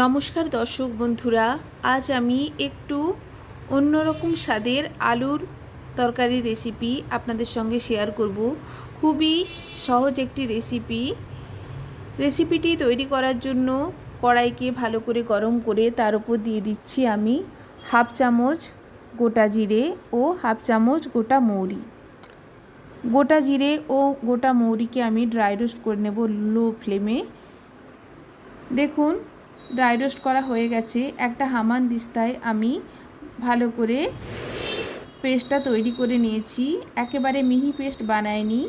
নমস্কার দর্শক বন্ধুরা, আজ আমি একটু অন্যরকম স্বাদের আলুর তরকারি রেসিপি আপনাদের সঙ্গে শেয়ার করব। খুবই সহজ একটি রেসিপি রেসিপিটি তৈরি করার জন্য কড়াইকে ভালো করে গরম করে তার উপর দিয়ে দিচ্ছি আমি হাফ চামচ গোটা জিরে ও হাফ চামচ গোটা মৌরি। গোটা জিরে ও গোটা মৌরিকে আমি ড্রাই রোস্ট করে নেব লো ফ্লেমে দেখুন ড্রাই রোস্ট করা হয়ে গেছে। একটা হামান দিস্তায় আমি ভালো করে পেস্টটা তৈরি করে নিয়েছি। একেবারে মিহি পেস্ট বানায়নি।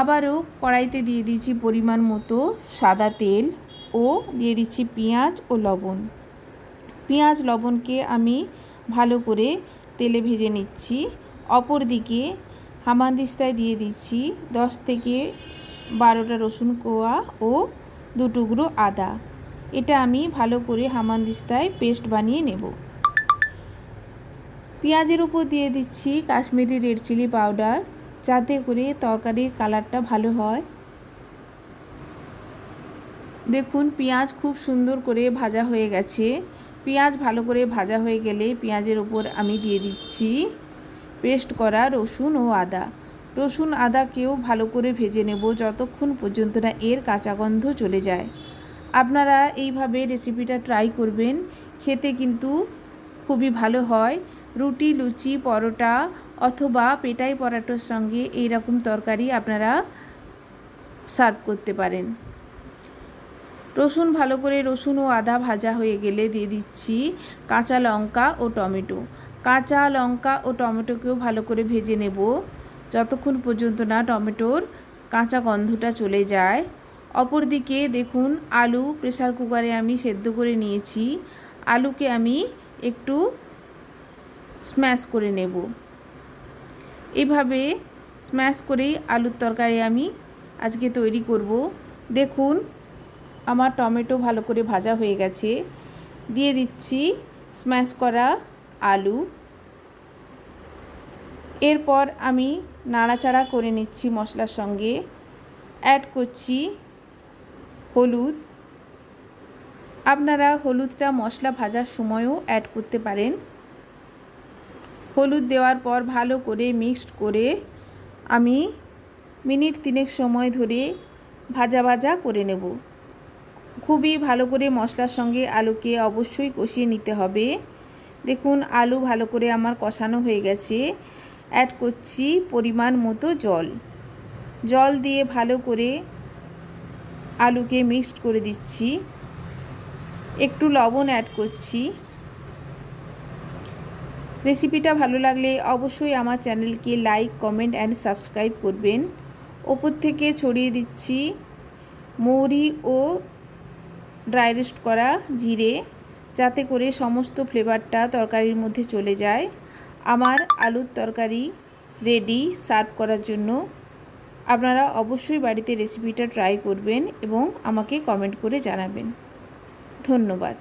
আবারও কড়াইতে দিয়ে দিয়েছি পরিমাণ মতো সাদা তেল ও দিয়ে দিচ্ছি পেঁয়াজ ও লবণ। পেঁয়াজ, লবণকে আমি ভালো করে তেলে ভেজে নিচ্ছি। অপর দিকে হামানদিস্তায় দিয়ে দিচ্ছি দশ থেকে বারোটা রসুন কোয়া ও দু টুকরো আদা। এটা আমি ভালো করে হামানদিস্তায় পেস্ট বানিয়ে নেব। পেঁয়াজের উপর দিয়ে দিচ্ছি কাশ্মীরি রেড চিলি পাউডার, যাতে করে তরকারির কালারটা ভালো হয়। দেখুন, পেঁয়াজ খুব সুন্দর করে ভাজা হয়ে গেছে। পেঁয়াজ ভালো করে ভাজা হয়ে গেলে পেঁয়াজের উপর আমি দিয়ে দিচ্ছি পেস্ট করা রসুন ও আদা। রসুন, আদাকেও ভালো করে ভেজে নেব যতক্ষণ পর্যন্ত না এর কাঁচা গন্ধ চলে যায়। আপনারা এইভাবে রেসিপিটা ট্রাই করবেন, খেতে কিন্তু খুবই ভালো হয়। রুটি, লুচি, পরোটা অথবা পেটাই পরাটোর সঙ্গে এই রকম তরকারি আপনারা সার্ভ করতে পারেন। রসুন ভালো করে রসুন ও আদা ভাজা হয়ে গেলে দিয়ে দিচ্ছি কাঁচা লঙ্কা ও টমেটো। কাঁচা লঙ্কা ও টমেটোকেও ভালো করে ভেজে নেব। যতক্ষণ পর্যন্ত না টমেটোর কাঁচা গন্ধটা চলে যায় অপরদিকে দেখুন, আলু প্রেসার কুকারে আমি সেদ্ধ করে নিয়েছি। আলুকে আমি একটু স্ম্যাশ করে নেব। এভাবে স্ম্যাশ করেই আলুর তরকারি আমি আজকে তৈরি করব। দেখুন, আমার টমেটো ভালো করে ভাজা হয়ে গেছে। দিয়ে দিচ্ছি স্ম্যাশ করা আলু। এরপর আমি নাড়াচাড়া করে নিচ্ছি মশলার সঙ্গে। অ্যাড করছি হলুদ। আপনারা হলুদটা মশলা ভাজার সময়ও অ্যাড করতে পারেন। হলুদ দেওয়ার পর ভালো করে মিক্সড করে আমি মিনিট তিনেক সময় ধরে ভাজা ভাজা করে নেব। খুবই ভালো করে মশলার সঙ্গে আলুকে অবশ্যই কষিয়ে নিতে হবে। দেখুন, আলু ভালো করে আমার কষানো হয়ে গেছে। অ্যাড করছি পরিমাণ মতো জল। জল দিয়ে ভালো করে আলুকে মিক্সড করে দিচ্ছি। একটু লবণ অ্যাড করছি। রেসিপিটা ভালো লাগলে অবশ্যই আমার চ্যানেলকে লাইক কমেন্ট অ্যান্ড সাবস্ক্রাইব করবেন। ওপর থেকে ছড়িয়ে দিচ্ছি মৌরি ও ড্রাই রোস্ট করা জিরে, যাতে করে সমস্ত ফ্লেভারটা তরকারির মধ্যে চলে যায়। আমার আলুর তরকারি রেডি সার্ভ করার জন্য। আপনারা অবশ্যই বাড়িতে রেসিপিটা ট্রাই করবেন এবং আমাকে কমেন্ট করে জানাবেন। ধন্যবাদ।